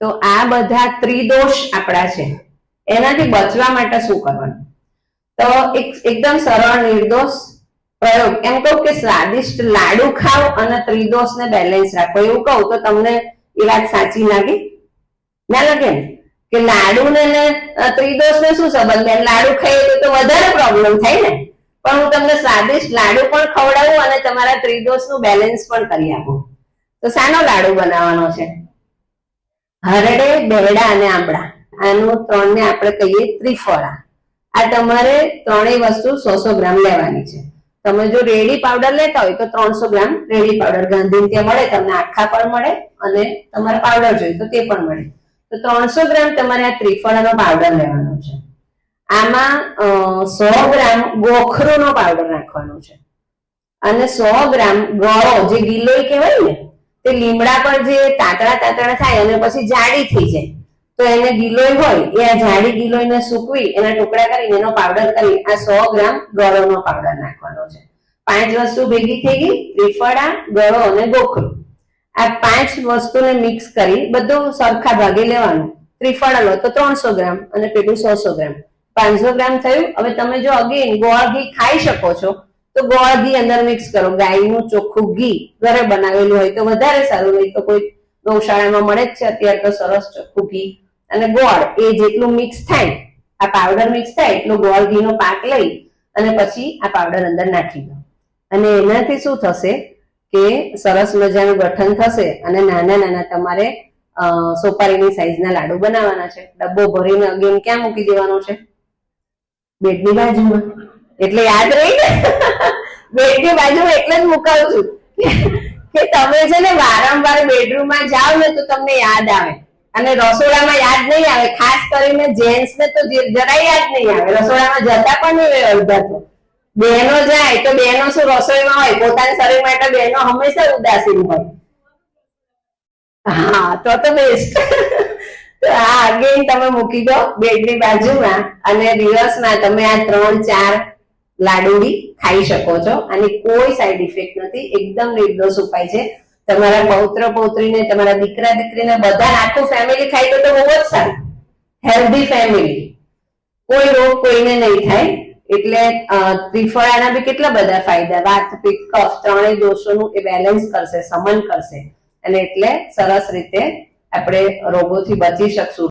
તો આ બધા ત્રિદોષ આપણા છે. એનાથી બચવા માટે શું કરવાનું? તો એકદમ સરળ નિર્દોષ પ્રયોગ. એમ કહું કે સ્વાદિષ્ટ લાડુ ખાઓ અને ત્રિદોષ ને બેલેન્સ રાખો. એવું કહું તો તમને એ વાત સાચી લાગે? ના લાગે ને? કે લાડુ ને ત્રિદોષ ને શું સંબંધ બેન લાડુ ખાઈએ તો વધારે પ્રોબ્લેમ થાય ને? પણ હું તમને સ્વાદિષ્ટ લાડુ પણ ખવડાવું અને તમારા ત્રિદોષનું બેલેન્સ પણ કરી આપું. તો શાનો લાડુ બનાવવાનો છે? હરડે, બેડા અને આંબળા. આનું ત્રણ ને આપણે કહીએ ત્રિફળા. આ તમારે ત્રણેય વસ્તુ સો સો ગ્રામ લેવાની છે. તમે જો રેડી પાવડર લેતા હોય તો ત્રણસો ગ્રામ રેડી પાવડર ગાંધી ત્યાં મળે, તમને આખા પણ મળે અને તમારે પાવડર જોઈએ તો તે પણ મળે. તો ત્રણસો ગ્રામ તમારે આ ત્રિફળાનો પાવડર લેવાનો છે. આમાં સો ગ્રામ ગોખરોનો પાવડર નાખવાનો છે. અને સો ગ્રામ ગળો, જે ગિલોય કહેવાય ને તે લીમડા પર જે તાતડા તાતડા થાય અને પછી જાડી થઈ જાય. તો એને ગિલોય હોય, એ આ જાડી ગિલોયને સૂકવી, એના ટુકડા કરીને એનો પાવડર કરી, આ સો ગ્રામ ગળોનો પાવડર નાખવાનો છે. પાંચ વસ્તુ ભેગી થઈ ગઈ, ત્રિફળા, ગળો અને ગોખરું. આ પાંચ વસ્તુને મિક્સ કરી બધું સરખા ભાગે લેવાનું. ત્રિફળા લો તો ત્રણસો ગ્રામ અને પેલું સો ગ્રામ. પાંચસો ગ્રામ થયું. હવે તમે જો અગેન ગોળ ઘી ખાઈ શકો છો તો ગોળ ઘી અંદર મિક્સ કરો. ગાયનું ચોખ્ખું ઘી ઘરે બનાવેલું હોય તો વધારે સારું. નહીં તો કોઈ ગૌશાળામાં મળે જ છે. અત્યારે તો સરસ ચોખ્ખું ઘી અને ગોળ એ જેટલું મિક્સ થાય, આ પાવડર મિક્સ થાય એટલો ગોળ ઘીનો પાક લઈ અને પછી આ પાવડર અંદર નાખી દો. અને એનાથી શું થશે કે સરસ મજાનું ગઠન થશે અને નાના નાના તમારે સોપારીની સાઈઝના લાડુ બનાવવાના છે. ડબ્બો ભરીને અગેન ક્યાં મૂકી દેવાનો છે? બેડની બાજુમાં. એટલે યાદ રહી ને બેડની બાજુ એટલે જ મુકાવું છું. કે તમે છે ને વારંવાર બેડરૂમમાં જાઓ ને તો તમને યાદ આવે. અને રસોડામાં યાદ નહીં આવે. ખાસ કરીને જેન્ટ્સ ને તો જરાય યાદ નહીં આવે. રસોડામાં જતા પણ નહીં હોય અડધા તો. બહેનો જાય તો બહેનો શું રસોઈમાં હોય? પોતાના શરીર માટે બહેનો હંમેશા ઉદાસીન હોય. હા, તો તો બેસ્ટ તો આ અગેન તમે મૂકી દો બેડની બાજુમાં અને દિવસમાં તમે આ ત્રણ, ચાર લાડુડી ખાઈ શકો છો. અને કોઈ સાઈડ ઇફેક્ટ નથી. એકદમ નિર્દોષ ઉપાય છે. તમારા પૌત્ર પૌત્રીને, તમારા દીકરા દીકરીને બધા આખું ફેમિલી ખાઈ તો બહુ જ સારું. હેલ્ધી ફેમિલી કોઈ રોગ કોઈને નહીં થાય. એટલે ત્રિફળાના બી કેટલા બધા ફાયદા. વાત, પિત્ત, કફ ત્રણેય દોષોનું એ બેલેન્સ કરશે, સમન કરશે. અને એટલે સરસ રીતે આપણે રોગોથી બચી શકશું.